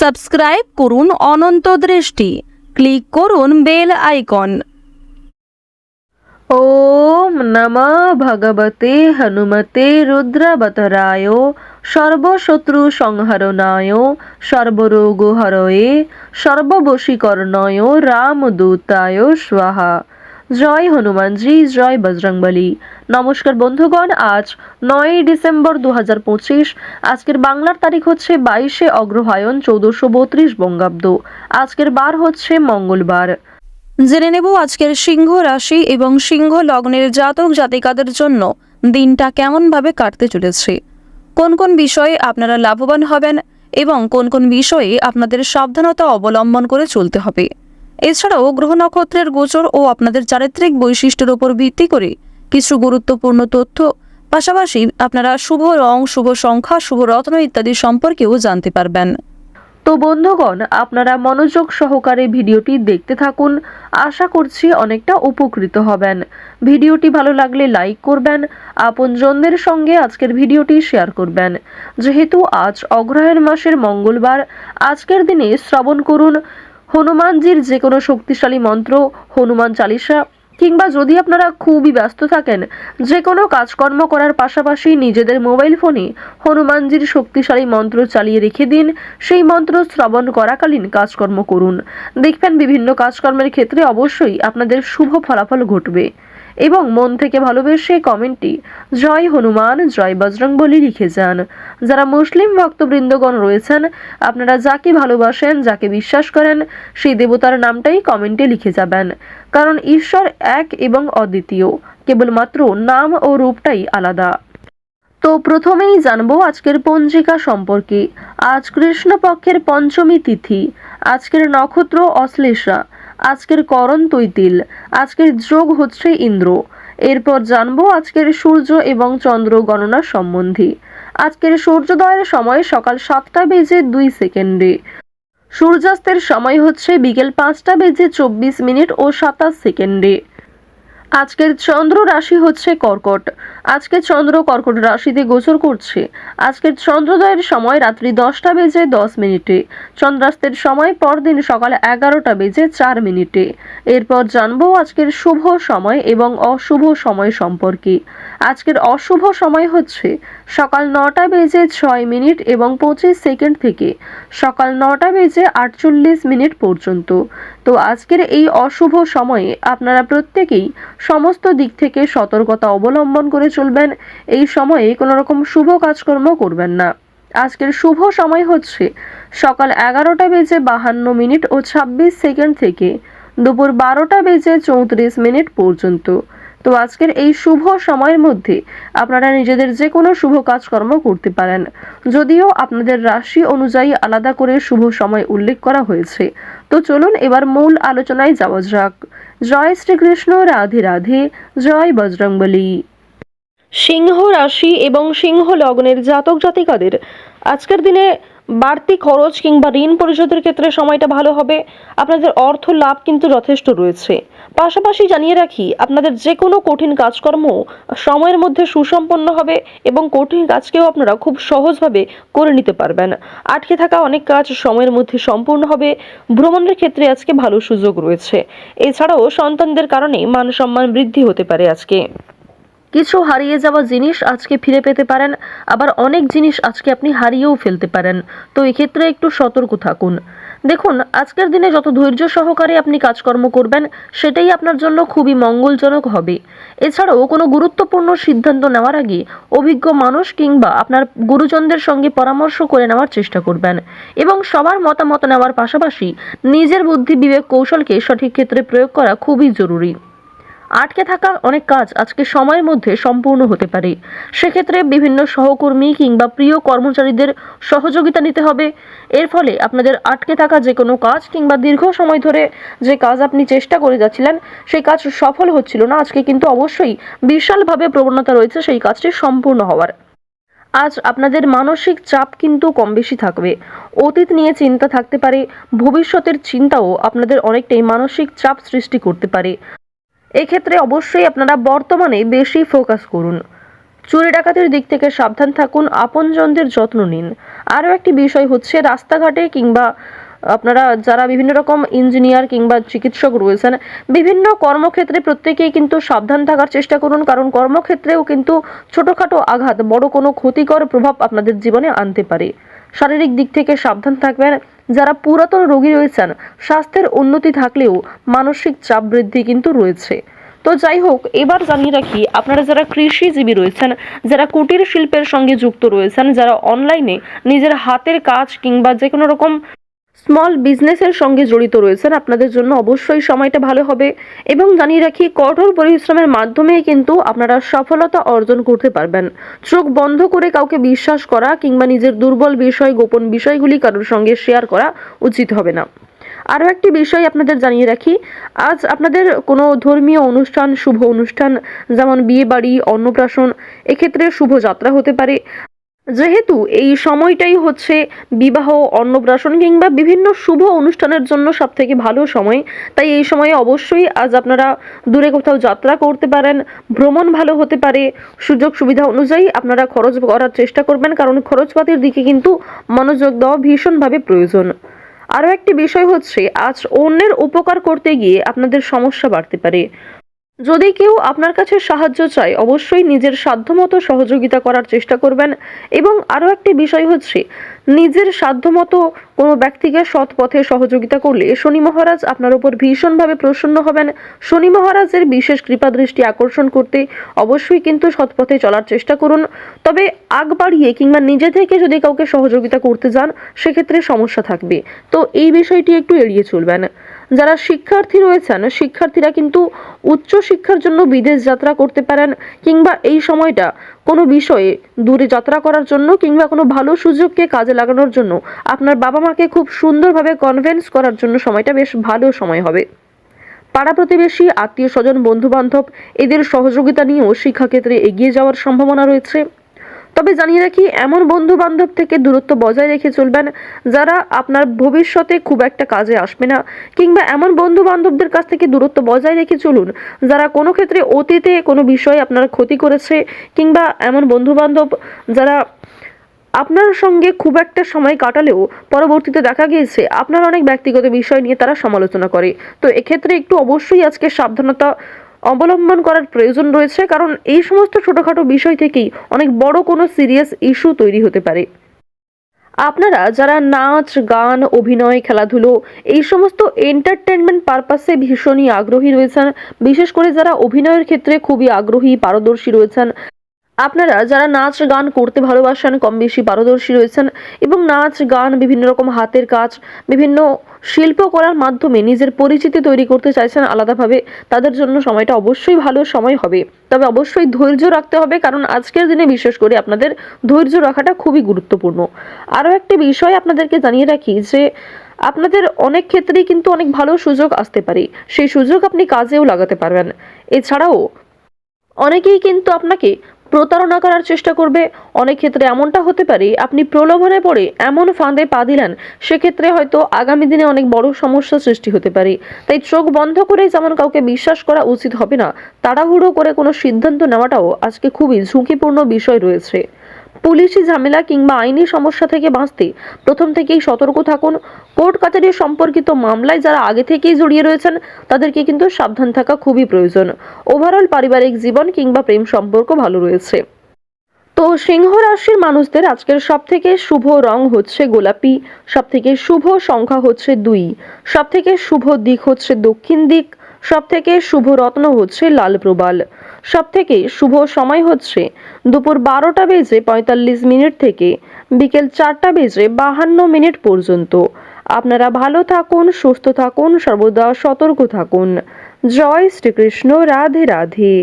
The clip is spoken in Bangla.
সাবস্ক্রাইব করুন অনন্ত দৃষ্টি। ক্লিক করুন বেল আইকন। ওম নমঃ ভগবতে হনুমতে রুদ্রবতরায় সর্বশত্রু সংহরণায় সর্বরোগ হরয়ে সর্ববশীকরণয় রামদূতায় স্বাহা। জয় হনুমানজি জয় বজরংবলী নমস্কার বন্ধুগণ, আজ নয়ই ডিসেম্বর দু হাজার পঁচিশ। আজকের বাংলার তারিখ হচ্ছে বাইশে অগ্রহায়ণ চৌদ্দশো বত্রিশ বঙ্গাব্দ। আজকের বার হচ্ছে মঙ্গলবার। জেনে নেব আজকের সিংহ রাশি এবং সিংহ লগ্নের জাতক জাতিকাদের জন্য দিনটা কেমনভাবে কাটতে চলেছে। কোন কোন বিষয়ে আপনারা লাভবান হবেন এবং কোন কোন বিষয়ে আপনাদের সাবধানতা অবলম্বন করে চলতে হবে। এছাড়াও গ্রহ নক্ষত্রের গোচর ও আপনাদের চারিত্রিক বৈশিষ্ট্যের উপর ভিত্তি করে কিছু গুরুত্বপূর্ণ তথ্য, পাশাপাশি আপনারা শুভ রং, শুভ সংখ্যা, শুভ রত্ন ইত্যাদি সম্পর্কেও জানতে পারবেন। তো বন্ধুগণ, আপনারা মনোযোগ সহকারে ভিডিওটি দেখতে থাকুন। আশা করছি অনেকটা উপকৃত হবেন। ভিডিওটি ভালো লাগলে লাইক করবেন, আপনজনদের সঙ্গে আজকের ভিডিওটি শেয়ার করবেন। যেহেতু আজ অগ্রহায়ণ মাসের মঙ্গলবার, আজকের দিনে শ্রবণ করুন। হনুমানজির যে কোনো শক্তিশালী মন্ত্র, হনুমান চালিসা, কিংবা যদি আপনারা খুবই ব্যস্ত থাকেন যে কোনো কাজকর্ম করার পাশাপাশি নিজেদের মোবাইল ফোনে হনুমানজির শক্তিশালী মন্ত্র চালিয়ে রেখে দিন, সেই মন্ত্র শ্রবণ করাকালীন কাজকর্ম করুন। দেখবেন বিভিন্ন কাজকর্মের ক্ষেত্রে অবশ্যই আপনাদের শুভ ফলাফল ঘটবে। এবং মন থেকে ভালোবেসে কমেন্টটি, জয় হনুমান, জয় বজরং বলি লিখে যান। যারা মুসলিম ভক্তবৃন্দগণ রয়েছেন, আপনারা যাকে ভালোবাসেন, যাকে বিশ্বাস করেন, সেই দেবতার নামটাই কমেন্টে লিখে যাবেন। কারণ ঈশ্বর এক এবং অদ্বিতীয়, কেবলমাত্র নাম ও রূপটাই আলাদা। তো প্রথমেই জানব আজকের পঞ্জিকা সম্পর্কে। আজ কৃষ্ণপক্ষের পঞ্চমী তিথি। আজকের নক্ষত্র অশ্লেষা আজকের করণ তৈতিল, আজকের যোগ হচ্ছে ইন্দ্র। এরপর জানব আজকের সূর্য এবং চন্দ্র গণনা সম্বন্ধে। আজকের সূর্যোদয়ের সময় সকাল সাতটা বেজে দুই সেকেন্ডে। সূর্যাস্তের সময় হচ্ছে বিকেল পাঁচটা বেজে চব্বিশ মিনিট ও সাতাশ সেকেন্ডে। আজকের চন্দ্র রাশি হচ্ছে কর্কট। আজকে চন্দ্র কর্কট রাশিতে গোচর করছে। আজকের চন্দ্রোদয়ের সময় রাত্রি দশটা বেজে দশ মিনিটে। চন্দ্রাস্তের সময় পরদিন সকাল এগারোটা বেজে চার মিনিটে। এরপর জানব আজকের শুভ সময় এবং অশুভ সময় সম্পর্কে। আজকের অশুভ সময় হচ্ছে সকাল নটা বেজে ছয় মিনিট এবং পঁচিশ সেকেন্ড থেকে সকাল নটা বেজে আটচল্লিশ মিনিট পর্যন্ত। তো আজকের এই অশুভ সময়ে আপনারা প্রত্যেকেই সমস্ত দিক থেকে সতর্কতা অবলম্বন করে চলবেন। এই সময়ে কোনো রকম শুভ কাজকর্ম করবেন না। আজকের শুভ সময় হচ্ছে সকাল এগারোটা বেজে বাহান্ন মিনিট ও ছাব্বিশ সেকেন্ড থেকে দুপুর বারোটা বেজে চৌত্রিশ মিনিট পর্যন্ত। তো আজকের এই শুভ সময়ের মধ্যে আপনারা নিজেদের যে কোনো শুভ কাজকর্ম করতে পারেন। যদিও আপনাদের রাশি অনুযায়ী আলাদা করে শুভ সময় উল্লেখ করা হয়েছে। তো চলুন এবার মূল আলোচনায় যাওয়া যাক। জয় শ্রীকৃষ্ণ, রাধে রাধে, জয় বজরংবলী। সিংহ রাশি এবং সিংহ লগ্নের জাতক জাতিকাদের আজকের দিনে বাড়তি খরচ কিংবা ঋণ পরিশোধের ক্ষেত্রে সময়টা ভালো হবে। আপনাদের অর্থ লাভ কিন্তু যথেষ্ট রয়েছে। পাশাপাশি জানিয়ে রাখি, আপনাদের যে কোনো কঠিন কাজকর্ম সময়ের মধ্যে সুসম্পন্ন হবে এবং কঠিন কাজকেও আপনারা খুব সহজভাবে করে নিতে পারবেন। আটকে থাকা অনেক কাজ সময়ের মধ্যে সম্পূর্ণ হবে। ভ্রমণের ক্ষেত্রে আজকে ভালো সুযোগ রয়েছে। এছাড়াও সন্তানদের কারণে মান সম্মান বৃদ্ধি হতে পারে আজকে। কিছু হারিয়ে যাওয়া জিনিস আজকে ফিরে পেতে পারেন, আবার অনেক জিনিস আজকে আপনি হারিয়েও ফেলতে পারেন। তো এক্ষেত্রে একটু সতর্ক থাকুন। দেখুন, আজকের দিনে যত ধৈর্য সহকারে আপনি কাজকর্ম করবেন, সেটাই আপনার জন্য খুবই মঙ্গলজনক হবে। এছাড়াও কোনো গুরুত্বপূর্ণ সিদ্ধান্ত নেওয়ার আগে অভিজ্ঞ মানুষ কিংবা আপনার গুরুজনদের সঙ্গে পরামর্শ করে নেওয়ার চেষ্টা করবেন এবং সবার মতামত নেওয়ার পাশাপাশি নিজের বুদ্ধি বিবেক কৌশলকে সঠিক ক্ষেত্রে প্রয়োগ করা খুবই জরুরি। আটকে থাকা অনেক কাজ আজকে সময়ের মধ্যে সম্পূর্ণ হতে পারে। সেক্ষেত্রে বিভিন্ন সহকর্মী কিংবা প্রিয় কর্মচারীদের সহযোগিতা নিতে হবে। এর ফলে আপনাদের আটকে থাকা যে কোনো কাজ কিংবা দীর্ঘ সময় ধরে যে কাজ আপনি চেষ্টা করে যাচ্ছিলেন, সেই কাজ সফল হচ্ছিল না। আজকে কিন্তু অবশ্যই বিশালভাবে প্রবণতা রয়েছে সেই কাজটি সম্পূর্ণ হওয়ার। আজ আপনাদের মানসিক চাপ কিন্তু কম বেশি থাকবে। অতীত নিয়ে চিন্তা থাকতে পারে, ভবিষ্যতের চিন্তাও আপনাদের অনেকটাই মানসিক চাপ সৃষ্টি করতে পারে। এক্ষেত্রে অবশ্যই আপনারা বর্তমানে বেশি ফোকাস করুন। চুরি ডাকাতির দিক থেকে সাবধান থাকুন, আপনজনদের যত্ন নিন। আরও একটি বিষয় হচ্ছে রাস্তাঘাটে কিংবা আপনারা যারা বিভিন্ন রকম ইঞ্জিনিয়ার কিংবা চিকিৎসক রয়েছেন, বিভিন্ন কর্মক্ষেত্রে প্রত্যেকেই কিন্তু সাবধান থাকার চেষ্টা করুন, কারণ কর্মক্ষেত্রেও কিন্তু ছোটোখাটো আঘাত বড় কোনো ক্ষতিকর প্রভাব আপনাদের জীবনে আনতে পারে। শারীরিক দিক থেকে সাবধান থাকবেন। যারা পুরাতন রোগী রয়েছেন, স্বাস্থ্যের উন্নতি থাকলেও মানসিক চাপ বৃদ্ধি কিন্তু রয়েছে। তো যাই হোক, এবার জানিয়ে রাখি, আপনারা যারা কৃষিজীবী রয়েছেন, যারা কুটির শিল্পের সঙ্গে যুক্ত রয়েছেন, যারা অনলাইনে নিজের হাতের কাজ কিংবা যে কোনো রকম স্মল বিজনেসের সঙ্গে জড়িত রয়েছেন। আপনাদের জন্য অবশ্যই সময়টা ভালো হবে এবং জানিয়ে রাখি, কঠোর পরিশ্রমের মাধ্যমেই কিন্তু আপনারা সফলতা অর্জন করতে পারবেন। চোখ বন্ধ করে কাউকে বিশ্বাস করা কিংবা নিজের দুর্বল বিষয়, গোপন বিষয়গুলি কারোর সঙ্গে শেয়ার করা উচিত হবে না। আরও একটি বিষয় আপনাদের জানিয়ে রাখি, আজ আপনাদের কোনো ধর্মীয় অনুষ্ঠান, শুভ অনুষ্ঠান, যেমন বিয়ে বাড়ি, অন্নপ্রাশন, এক্ষেত্রে শুভ যাত্রা হতে পারে। যেহেতু এই সময়টাই হচ্ছে বিবাহ, অন্নপ্রাশন কিংবা বিভিন্ন শুভ অনুষ্ঠানের জন্য সব থেকে ভালো সময়। তাই এই সময়ে অবশ্যই আজ আপনারা দূরে কোথাও যাত্রা করতে পারেন, ভ্রমণ ভালো হতে পারে। সুযোগ সুবিধা অনুযায়ী আপনারা খরচ করার চেষ্টা করবেন, কারণ খরচপাতির দিকে কিন্তু মনোযোগ দেওয়া ভীষণভাবে প্রয়োজন। আরও একটি বিষয় হচ্ছে, আজ অন্যের উপকার করতে গিয়ে আপনাদের সমস্যা বাড়তে পারে। যদি কেউ আপনার কাছে সাহায্য চায়, অবশ্যই নিজের সাধ্যমতো সহযোগিতা করার চেষ্টা করবেন। এবং আরও একটি বিষয় হচ্ছে, নিজের সাধ্যমতো কোনো ব্যক্তিকে সৎ পথে সহযোগিতা করলে শনি মহারাজ আপনার উপর ভীষণভাবে প্রসন্ন হবেন। শনি মহারাজের বিশেষ কৃপা দৃষ্টি আকর্ষণ করতে অবশ্যই কিন্তু সৎ পথে চলার চেষ্টা করুন। তবে আগ বাড়িয়ে কিংবা নিজে থেকে যদি কাউকে সহযোগিতা করতে যান, সেক্ষেত্রে সমস্যা থাকবে। তো এই বিষয়টি একটু এড়িয়ে চলবেন। যারা শিক্ষার্থী রয়েছেন, শিক্ষার্থীরা কিন্তু উচ্চ শিক্ষার জন্য বিদেশ যাত্রা করতে পারেন কিংবা এই সময়টা কোনো বিষয়ে দূরে যাত্রা করার জন্য কিংবা কোনো ভালো সুযোগকে কাজে লাগানোর জন্য আপনার বাবা মাকে খুব সুন্দরভাবে কনভেন্স করার জন্য সময়টা বেশ ভালো সময় হবে। পাড়া প্রতিবেশী, আত্মীয় স্বজন বন্ধু বান্ধব এদের সহযোগিতা নিয়েও শিক্ষাক্ষেত্রে এগিয়ে যাওয়ার সম্ভাবনা রয়েছে। তবে জানিয়ে রাখি, এমন বন্ধু বান্ধব থেকে দূরত্ব বজায় রেখে চলবেন যারা আপনার ভবিষ্যতে খুব একটা কাজে আসবে না। কিংবা এমন বন্ধু বান্ধবদের কাছ থেকে দূরত্ব বজায় রেখে চলুন, যারা কোনো ক্ষেত্রে অতীতে কোনো বিষয়ে আপনার ক্ষতি করেছে, কিংবা এমন বন্ধু বান্ধব যারা আপনার সঙ্গে খুব একটা সময় কাটালেও পরবর্তীতে দেখা গিয়েছে, আপনার অনেক ব্যক্তিগত বিষয় নিয়ে তারা সমালোচনা করে। তো এক্ষেত্রে একটু অবশ্যই আজকে সাবধানতা অবলম্বন করার প্রয়োজন রয়েছে, কারণ এই সমস্ত ছোটখাটো বিষয় থেকেই অনেক বড় কোনো সিরিয়াস ইস্যু তৈরি হতে পারে। আপনারা যারা নাচ, গান, অভিনয়, খেলাধুলো, এই সমস্ত এন্টারটেনমেন্ট পারপাসে ভীষণই আগ্রহী রয়েছেন, বিশেষ করে যারা অভিনয়ের ক্ষেত্রে খুবই আগ্রহী, পারদর্শী রয়েছেন আপনারা যারা নাচ, গান করতে ভালোবাসেন কম বেশি পারদর্শী রয়েছেন এবং নাচ, গান, বিভিন্ন রকম হাতের কাজ, বিভিন্ন শিল্প করার মাধ্যমে নিজের পরিচিতি তৈরি করতে চাইছেন আলাদাভাবে, তাদের জন্য সময়টা অবশ্যই ভালো সময় হবে। তবে অবশ্যই ধৈর্য রাখতে হবে, কারণ আজকের দিনে বিশেষ করে আপনাদের ধৈর্য রাখাটা খুবই গুরুত্বপূর্ণ। আরও একটি বিষয় আপনাদেরকে জানিয়ে রাখি যে, আপনাদের অনেক ক্ষেত্রেই কিন্তু অনেক ভালো সুযোগ আসতে পারে। সেই সুযোগ আপনি কাজেও লাগাতে পারবেন। এছাড়াও, অনেকেই কিন্তু আপনাকে প্রতারণা করার চেষ্টা করবে। অনেক ক্ষেত্রে এমনটা হতে পারে, আপনি প্রলোভনে পড়ে এমন ফাঁদে পা দিলেন, সেক্ষেত্রে হয়তো আগামী দিনে অনেক বড় সমস্যা সৃষ্টি হতে পারে। তাই চোখ বন্ধ করে যেমন কাউকে বিশ্বাস করা উচিত হবে না, তাড়াহুড়ো করে কোনো সিদ্ধান্ত নেওয়াটাও আজকে খুবই ঝুঁকিপূর্ণ বিষয় রয়েছে। পুলিশি ঝামেলা কিংবা আইনি সমস্যা থেকে বাঁচতে প্রথম থেকেই সতর্ক থাকুন। কোর্ট কাছারি সম্পর্কিত মামলায় যারা আগে থেকেই জড়িয়ে রয়েছেন, তাদেরকে কিন্তু সাবধান থাকা খুবই প্রয়োজন। ওভারঅল পারিবারিক জীবন কিংবা প্রেম সম্পর্ক ভালো রয়েছে। তো সিংহ রাশির মানুষদের আজকের সব থেকে শুভ রং হচ্ছে গোলাপি সব থেকে শুভ সংখ্যা হচ্ছে দুই সব থেকে শুভ দিক হচ্ছে দক্ষিণ দিক। সব থেকে শুভ রত্ন হচ্ছে লাল প্রবাল। সব থেকে শুভ সময় হচ্ছে দুপুর বারোটা বেজে পঁয়তাল্লিশ মিনিট থেকে বিকেল চারটা বেজে বাহান্ন মিনিট পর্যন্ত। আপনারা ভালো থাকুন, সুস্থ থাকুন, সর্বদা সতর্ক থাকুন। জয় শ্রীকৃষ্ণ, রাধে রাধে।